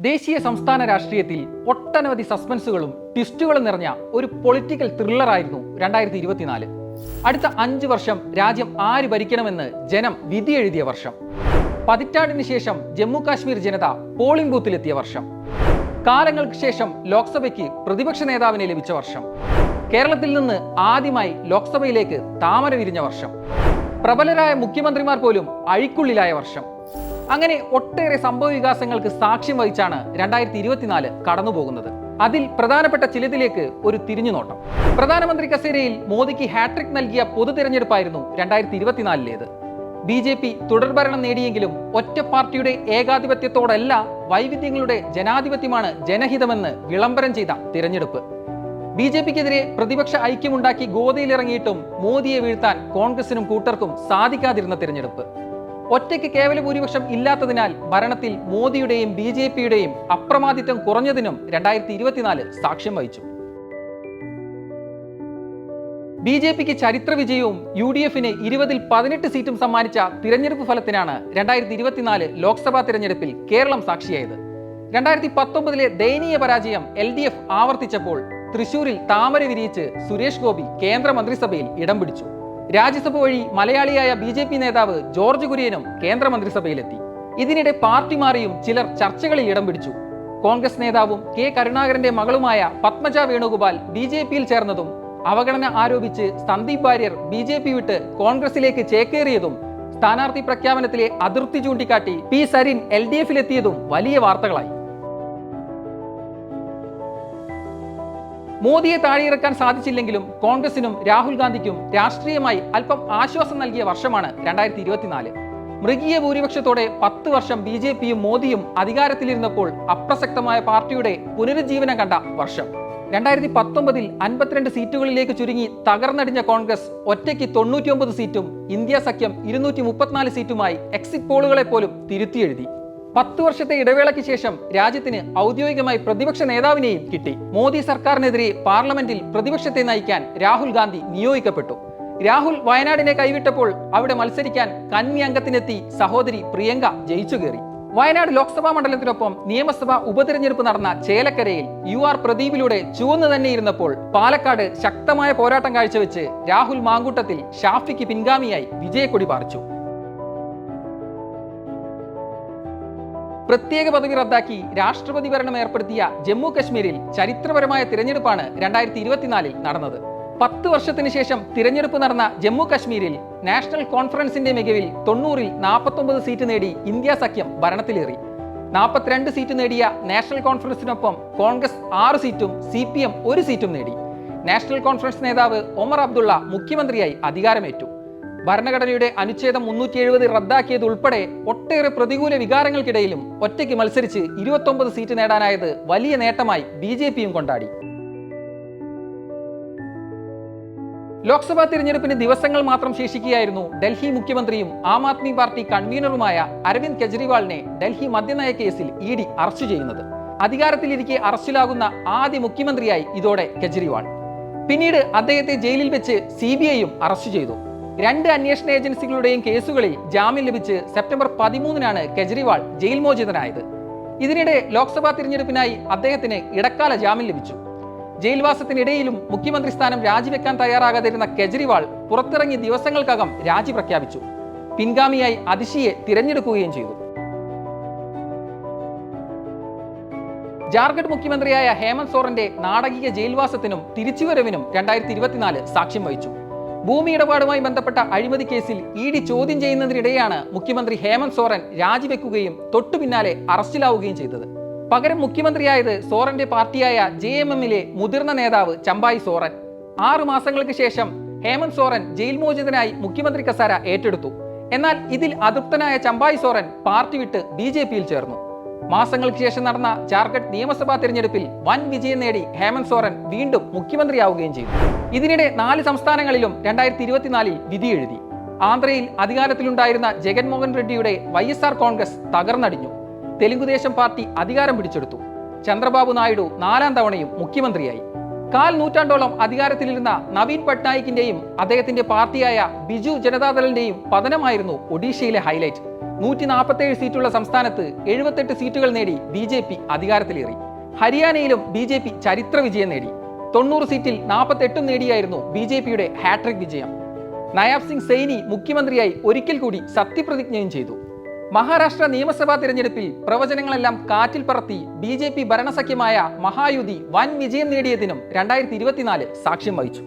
ദേശീയ സംസ്ഥാന രാഷ്ട്രീയത്തിൽ ഒട്ടനവധി സസ്പെൻസുകളും ട്വിസ്റ്റുകളും നിറഞ്ഞ ഒരു പൊളിറ്റിക്കൽ ത്രില്ലറായിരുന്നു രണ്ടായിരത്തി ഇരുപത്തിനാല് അടുത്ത അഞ്ച് വർഷം രാജ്യം ആര് ഭരിക്കണമെന്ന് ജനം വിധി എഴുതിയ വർഷം. പതിറ്റാണ്ടിന് ശേഷം ജമ്മു കാശ്മീർ ജനത പോളിംഗ് ബൂത്തിലെത്തിയ വർഷം. കാലങ്ങൾക്ക് ശേഷം ലോക്സഭയ്ക്ക് പ്രതിപക്ഷ നേതാവിനെ ലഭിച്ച വർഷം. കേരളത്തിൽ നിന്ന് ആദ്യമായി ലോക്സഭയിലേക്ക് താമര വിരിഞ്ഞ വർഷം. പ്രബലരായ മുഖ്യമന്ത്രിമാർ പോലും അഴിക്കുള്ളിലായ വർഷം. അങ്ങനെ ഒട്ടേറെ സംഭവ വികാസങ്ങൾക്ക് സാക്ഷ്യം വഹിച്ചാണ് രണ്ടായിരത്തി ഇരുപത്തിനാല് കടന്നുപോകുന്നത്. അതിൽ പ്രധാനപ്പെട്ട ചിലതിലേക്ക് ഒരു തിരിഞ്ഞുനോട്ടം. പ്രധാനമന്ത്രി കസേരയിൽ മോദിക്ക് ഹാട്രിക് നൽകിയ പൊതു തിരഞ്ഞെടുപ്പായിരുന്നു രണ്ടായിരത്തി ഇരുപത്തിനാലിലേത് ബി ജെ പി തുടർഭരണം നേടിയെങ്കിലും ഒറ്റ പാർട്ടിയുടെ ഏകാധിപത്യത്തോടല്ല വൈവിധ്യങ്ങളുടെ ജനാധിപത്യമാണ് ജനഹിതമെന്ന് വിളംബരം ചെയ്ത തിരഞ്ഞെടുപ്പ്. ബി ജെ പിക്കെതിരെ പ്രതിപക്ഷ ഐക്യമുണ്ടാക്കി ഗോതയിലിറങ്ങിയിട്ടും മോദിയെ വീഴ്ത്താൻ കോൺഗ്രസിനും കൂട്ടർക്കും സാധിക്കാതിരുന്ന തിരഞ്ഞെടുപ്പ്. ഒറ്റയ്ക്ക് കേവല ഭൂരിപക്ഷം ഇല്ലാത്തതിനാൽ ഭരണത്തിൽ മോദിയുടെയും ബി ജെ പിയുടെയും അപ്രമാദിത്വം കുറഞ്ഞതിനും രണ്ടായിരത്തി ഇരുപത്തിനാല് സാക്ഷ്യം വഹിച്ചു. ബി ജെ പിക്ക് ചരിത്ര വിജയവും യു ഡി എഫിന് ഇരുപതിൽ പതിനെട്ട് സീറ്റും സമ്മാനിച്ച തിരഞ്ഞെടുപ്പ് ഫലത്തിനാണ് രണ്ടായിരത്തി ഇരുപത്തിനാല് ലോക്സഭാ തിരഞ്ഞെടുപ്പിൽ കേരളം സാക്ഷിയായത്. രണ്ടായിരത്തി പത്തൊമ്പതിലെ ദയനീയ പരാജയം എൽ ഡി എഫ് ആവർത്തിച്ചപ്പോൾ തൃശൂരിൽ താമര വിരിയിച്ച് സുരേഷ് ഗോപി കേന്ദ്രമന്ത്രിസഭയിൽ ഇടം പിടിച്ചു. രാജ്യസഭ വഴി മലയാളിയായ ബി ജെ പി നേതാവ് ജോർജ് കുര്യനും കേന്ദ്രമന്ത്രിസഭയിലെത്തി. ഇതിനിടെ പാർട്ടി മാറിയും ചിലർ ചർച്ചകളിൽ ഇടം പിടിച്ചു. കോൺഗ്രസ് നേതാവും കെ കരുണാകരന്റെ മകളുമായ പത്മജ വേണുഗോപാൽ ബി ജെ പിയിൽ ചേർന്നതും അവഗണന ആരോപിച്ച് Sandeep Warrier B J P വിട്ട് കോൺഗ്രസിലേക്ക് ചേക്കേറിയതും സ്ഥാനാർത്ഥി പ്രഖ്യാപനത്തിലെ അതിർത്തി ചൂണ്ടിക്കാട്ടി പി സരിൻ എൽ ഡി എഫിലെത്തിയതും വലിയ വാർത്തകളായി. മോദിയെ താഴെയിറക്കാൻ സാധിച്ചില്ലെങ്കിലും കോൺഗ്രസിനും രാഹുൽ ഗാന്ധിക്കും രാഷ്ട്രീയമായി അല്പം ആശ്വാസം നൽകിയ വർഷമാണ് രണ്ടായിരത്തി ഇരുപത്തിനാല്. മൃഗീയ ഭൂരിപക്ഷത്തോടെ പത്ത് വർഷം ബി ജെ പിയും മോദിയും അധികാരത്തിലിരുന്നപ്പോൾ അപ്രസക്തമായ പാർട്ടിയുടെ പുനരുജ്ജീവനം കണ്ട വർഷം. രണ്ടായിരത്തി പത്തൊമ്പതിൽ അൻപത്തിരണ്ട് സീറ്റുകളിലേക്ക് ചുരുങ്ങി തകർന്നടിഞ്ഞ കോൺഗ്രസ് ഒറ്റയ്ക്ക് തൊണ്ണൂറ്റിയൊമ്പത് സീറ്റും ഇന്ത്യ സഖ്യം ഇരുന്നൂറ്റി മുപ്പത്തിനാല് സീറ്റുമായി എക്സിറ്റ് പോളുകളെ പോലും തിരുത്തിയെഴുതി. പത്ത് വർഷത്തെ ഇടവേളയ്ക്ക് ശേഷം രാജ്യത്തിന് ഔദ്യോഗികമായി പ്രതിപക്ഷ നേതാവിനെയും കിട്ടി. മോദി സർക്കാരിനെതിരെ പാർലമെന്റിൽ പ്രതിപക്ഷത്തെ നയിക്കാൻ രാഹുൽ ഗാന്ധി നിയോഗിക്കപ്പെട്ടു. രാഹുൽ വയനാടിനെ കൈവിട്ടപ്പോൾ അവിടെ മത്സരിക്കാൻ കന്നി അംഗത്തിനെത്തി സഹോദരി പ്രിയങ്ക ജയിച്ചു കയറി. വയനാട് ലോക്സഭാ മണ്ഡലത്തിനൊപ്പം നിയമസഭാ ഉപതെരഞ്ഞെടുപ്പ് നടന്ന ചേലക്കരയിൽ യു ആർ പ്രദീപിലൂടെ ചുവന്നു തന്നെ ഇരുന്നപ്പോൾ പാലക്കാട് ശക്തമായ പോരാട്ടം കാഴ്ചവെച്ച് രാഹുൽ മാങ്കൂട്ടത്തിൽ ഷാഫിക്ക് പിൻഗാമിയായി വിജയക്കൊടി പാറിച്ചു. പ്രത്യേക പദവി റദ്ദാക്കി രാഷ്ട്രപതി ഭരണം ഏർപ്പെടുത്തിയ ജമ്മു കശ്മീരിൽ ചരിത്രപരമായ തിരഞ്ഞെടുപ്പാണ് രണ്ടായിരത്തി ഇരുപത്തിനാലിൽ നടന്നത്. പത്ത് വർഷത്തിന് ശേഷം തിരഞ്ഞെടുപ്പ് നടന്ന ജമ്മു കശ്മീരിൽ നാഷണൽ കോൺഫറൻസിന്റെ മികവിൽ തൊണ്ണൂറിൽ നാൽപ്പത്തൊമ്പത് സീറ്റ് നേടി ഇന്ത്യ സഖ്യം ഭരണത്തിലേറി. നാൽപ്പത്തിരണ്ട് സീറ്റ് നേടിയ നാഷണൽ കോൺഫറൻസിനൊപ്പം കോൺഗ്രസ് ആറ് സീറ്റും സി പി എം ഒരു സീറ്റും നേടി. നാഷണൽ കോൺഫറൻസ് നേതാവ് ഒമർ അബ്ദുള്ള മുഖ്യമന്ത്രിയായി അധികാരമേറ്റു. ഭരണഘടനയുടെ അനുച്ഛേദം മുന്നൂറ്റി എഴുപത് റദ്ദാക്കിയത് ഉൾപ്പെടെ ഒട്ടേറെ പ്രതികൂല വികാരങ്ങൾക്കിടയിലും ഒറ്റയ്ക്ക് മത്സരിച്ച് ഇരുപത്തൊമ്പത് സീറ്റ് നേടാനായത് വലിയ നേട്ടമായി ബി ജെ പിയും കൊണ്ടാടി. ലോക്സഭാ തിരഞ്ഞെടുപ്പിന് ദിവസങ്ങൾ മാത്രം ശേഷിക്കുകയായിരുന്നു ഡൽഹി മുഖ്യമന്ത്രിയും ആം ആദ്മി പാർട്ടി കൺവീനറുമായ അരവിന്ദ് കെജ്രിവാളിനെ ഡൽഹി മദ്യനയ കേസിൽ ഇ ഡി അറസ്റ്റ് ചെയ്യുന്നത്. അധികാരത്തിലിരിക്കെ അറസ്റ്റിലാകുന്ന ആദ്യ മുഖ്യമന്ത്രിയായി ഇതോടെ കെജ്രിവാൾ. പിന്നീട് അദ്ദേഹത്തെ ജയിലിൽ വെച്ച് സി ബി ഐയും അറസ്റ്റ് ചെയ്തു. രണ്ട് അന്വേഷണ ഏജൻസികളുടെയും കേസുകളിൽ ജാമ്യം ലഭിച്ച് സെപ്റ്റംബർ പതിമൂന്നിനാണ് കെജ്രിവാൾ ജയിൽ മോചിതനായത്. ഇതിനിടെ ലോക്സഭാ തിരഞ്ഞെടുപ്പിനായി അദ്ദേഹത്തിന് ഇടക്കാല ജാമ്യം ലഭിച്ചു. ജയിൽവാസത്തിനിടയിലും മുഖ്യമന്ത്രി സ്ഥാനം രാജിവെക്കാൻ തയ്യാറാകാതിരുന്ന കെജ്രിവാൾ പുറത്തിറങ്ങി ദിവസങ്ങൾക്കകം രാജി പ്രഖ്യാപിച്ചു. പിൻഗാമിയായി അതിശിയെ തിരഞ്ഞെടുക്കുകയും ചെയ്തു. ജാർഖണ്ഡ് മുഖ്യമന്ത്രിയായ ഹേമന്ത് സോറന്റെ നാടകീയ ജയിൽവാസത്തിനും തിരിച്ചുവരവിനും രണ്ടായിരത്തി ഇരുപത്തിനാല് സാക്ഷ്യം വഹിച്ചു. ഭൂമി ഇടപാടുമായി ബന്ധപ്പെട്ട അഴിമതി കേസിൽ ഇ ഡി ചോദ്യം ചെയ്യുന്നതിനിടെയാണ് മുഖ്യമന്ത്രി ഹേമന്ത് സോറൻ രാജിവെക്കുകയും തൊട്ടു പിന്നാലെ അറസ്റ്റിലാവുകയും ചെയ്തത്. പകരം മുഖ്യമന്ത്രിയായത് സോറന്റെ പാർട്ടിയായ ജെ എം എമ്മിലെ മുതിർന്ന നേതാവ് ചമ്പായി സോറൻ. ആറു മാസങ്ങൾക്ക് ശേഷം ഹേമന്ത് സോറൻ ജയിൽ മോചിതനായി മുഖ്യമന്ത്രി കസാര ഏറ്റെടുത്തു. എന്നാൽ ഇതിൽ അതൃപ്തനായ ചമ്പായി സോറൻ പാർട്ടി വിട്ട് ബി ചേർന്നു. മാസങ്ങൾക്ക് ശേഷം നടന്ന ജാർഖണ്ഡ് നിയമസഭാ തിരഞ്ഞെടുപ്പിൽ വൻ വിജയം നേടി ഹേമന്ത് സോറൻ വീണ്ടും മുഖ്യമന്ത്രിയാവുകയും ചെയ്തു. ഇതിനിടെ നാല് സംസ്ഥാനങ്ങളിലും രണ്ടായിരത്തി ഇരുപത്തിനാലിൽ വിധി എഴുതി. ആന്ധ്രയിൽ അധികാരത്തിലുണ്ടായിരുന്ന ജഗൻമോഹൻ റെഡ്ഡിയുടെ വൈ എസ് ആർ കോൺഗ്രസ് തകർന്നടിഞ്ഞു. തെലുങ്കുദേശം പാർട്ടി അധികാരം പിടിച്ചെടുത്തു. ചന്ദ്രബാബു നായിഡു നാലാം തവണയും മുഖ്യമന്ത്രിയായി. കാൽ നൂറ്റാണ്ടോളം അധികാരത്തിലിരുന്ന നവീൻ പട്നായിക്കിന്റെയും അദ്ദേഹത്തിന്റെ പാർട്ടിയായ ബിജു ജനതാദളിന്റെയും പതനമായിരുന്നു ഒഡീഷയിലെ ഹൈലൈറ്റ്. നൂറ്റി നാൽപ്പത്തേഴ് സീറ്റുള്ള സംസ്ഥാനത്ത് എഴുപത്തെട്ട് സീറ്റുകൾ നേടി ബി ജെ പി അധികാരത്തിലേറി. ഹരിയാനയിലും ബി ജെ പി ചരിത്ര വിജയം നേടി. തൊണ്ണൂറ് സീറ്റിൽ നാൽപ്പത്തെട്ടും നേടിയായിരുന്നു ബി ജെ പിയുടെ ഹാട്രിക് വിജയം. നയാബ് സിംഗ് സൈനി മുഖ്യമന്ത്രിയായി ഒരിക്കൽ കൂടി സത്യപ്രതിജ്ഞയും ചെയ്തു. മഹാരാഷ്ട്ര നിയമസഭാ തിരഞ്ഞെടുപ്പിൽ പ്രവചനങ്ങളെല്ലാം കാറ്റിൽ പറത്തി ബി ജെ പി ഭരണസഖ്യമായ മഹായുതി വൻ വിജയം നേടിയതിനും രണ്ടായിരത്തി ഇരുപത്തിനാല് സാക്ഷ്യം വഹിച്ചു.